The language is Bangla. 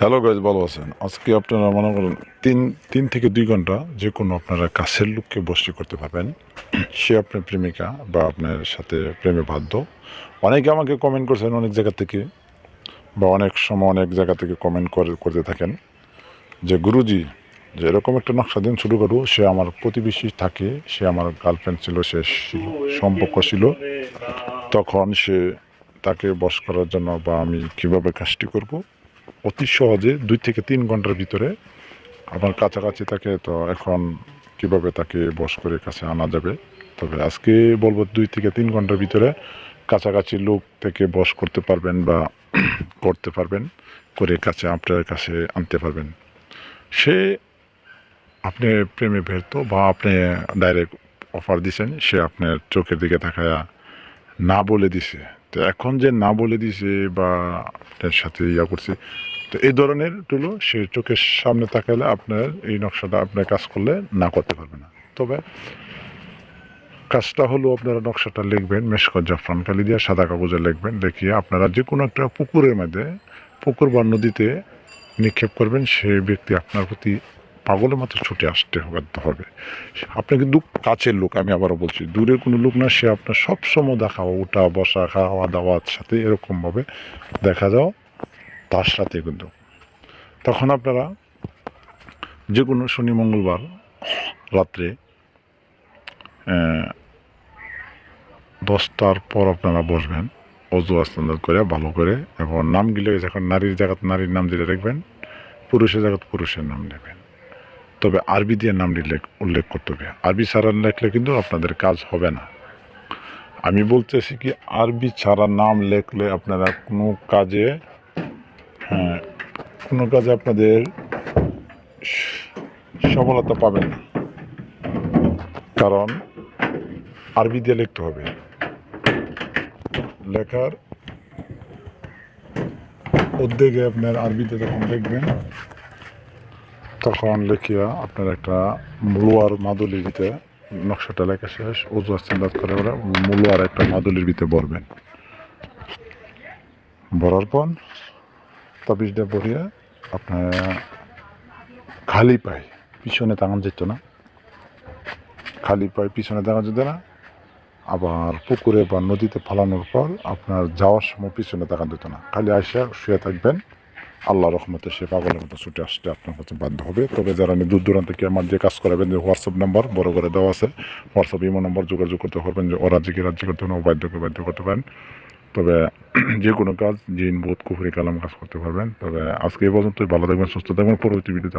হ্যালো গাইজ ভালো আছেন? আজকে আপনারা মনে করেন তিন তিন থেকে দুই ঘণ্টা যে কোনো আপনারা কাছের লোককে বসি করতে পারবেন। সে আপনার প্রেমিকা বা আপনার সাথে প্রেমে বাধ্য। অনেকে আমাকে কমেন্ট করছেন অনেক জায়গা থেকে বা অনেক সময় অনেক জায়গা থেকে কমেন্ট করে, করতে থাকেন যে, গুরুজি, যে এরকম একটা নকশা দিন শুরু করু। সে আমার প্রতিবেশী থাকে, সে আমার গার্লফ্রেন্ড ছিল, সে সম্পর্ক ছিল। তখন সে তাকে বশ করার জন্য বা আমি কীভাবে কাজটি করব? অতি সহজে দুই থেকে তিন ঘণ্টার ভিতরে আমার কাছাকাছি তাকে তো এখন কীভাবে তাকে বস করে কাছে আনা যাবে? তবে আজকে বলব দুই থেকে তিন ঘণ্টার ভিতরে কাছাকাছি লোক থেকে বস করতে পারবেন বা করতে পারবেন, করে কাছে আপনার কাছে আনতে পারবেন। সে আপনি প্রেমে ভেরত বা আপনি ডাইরেক্ট অফার দিছেন, সে আপনার চোখের দিকে তাকায়া না বলে দিছে। তো এখন যে না বলে দিছে বা আপনার সাথে ইয়া করছে, তো এই ধরনের টুলো সে চোখের সামনে তাকালে আপনার এই নকশাটা আপনার কাজ করলে না করতে পারবে না। তবে কাজটা হলো আপনারা নকশাটা লিখবেন মেশকর জাফরান কালি দিয়ে সাদা কাগজে লিখবেন, দেখিয়ে আপনারা যে কোনো একটা পুকুরের মধ্যে, পুকুর বা নদীতে নিক্ষেপ করবেন, সে ব্যক্তি আপনার প্রতি পাগলের মতো ছুটে আসতে বাধ্য হবে। আপনি কিন্তু কাছের লোক, আমি আবারও বলছি, দূরের কোনো লোক না, সে আপনার সবসময় দেখা, ওঠা, বসা, খাওয়া, দাওয়ার সাথে এরকমভাবে দেখা যাও, তার সাথে কিন্তু। তখন আপনারা যে কোনো শনি, মঙ্গলবার রাত্রে দশটার পর আপনারা বসবেন, অজু আস্তান করে, ভালো করে, এবং নাম গিলে যখন নারীর জায়গাত নারীর নাম দিলে রাখবেন পুরুষের জায়গাত পুরুষের নাম নেবেন তবে আরবি দিয়ে নাম উল্লেখ করতে হবে। আরবি ছাড়া লেখলে কিন্তু আপনাদের কাজ হবে না। আমি বলতেছি কি, আরবি ছাড়া নাম লেখলে আপনারা কোনো কাজে হ্যাঁ কোনো কাজে আপনাদের সফলতা পাবেন না। কারণ আরবি দিয়ে লিখতে হবে। লেখার উদ্যোগে আপনার আরবিতে যখন দেখবেন তখন লেখিয়া আপনার একটা মূলোয়ার মাদুলির ভিতরে নকশাটা লেখা শেষ ওজু আস্তান্দাজ করে ওরা মূলোয়ার একটা মাদুলির ভিতরে ভরবেন। ভরার পর তাবিজটা ভরিয়ে আপনার খালি পায়, পিছনে তাকান যেত না। খালি পায়, পিছনে তাকান যেত না। আবার পুকুরে বা নদীতে ফালানোর পর আপনার যাওয়ার সময় পিছনে তাকান যেত না। খালি আসিয়া শুয়ে থাকবেন। আল্লাহ রহমতে সে পাগলের মতো ছুটে আসতে আপনার কাছে বাধ্য হবে। তবে যারা দূর দূরান্ত কি আমার যে কাজ করাবেন যে হোয়াটসঅ্যাপ নাম্বার বড় করে দেওয়া আছে হোয়াটসঅ্যাপ ইমো নাম্বার যোগাযোগ করতে পারবেন যে ওরা যে রাজ্য করতে পারেন বাধ্যকে বাধ্য করতে পারেন। তবে যে কোনো কাজ, জিন, বোধ, কুফুরি, কালাম কাজ করতে পারবেন। তবে আজকে এই পর্যন্তই। ভালো থাকবেন, সুস্থ থাকবেন। পরবর্তী ভিডিওতে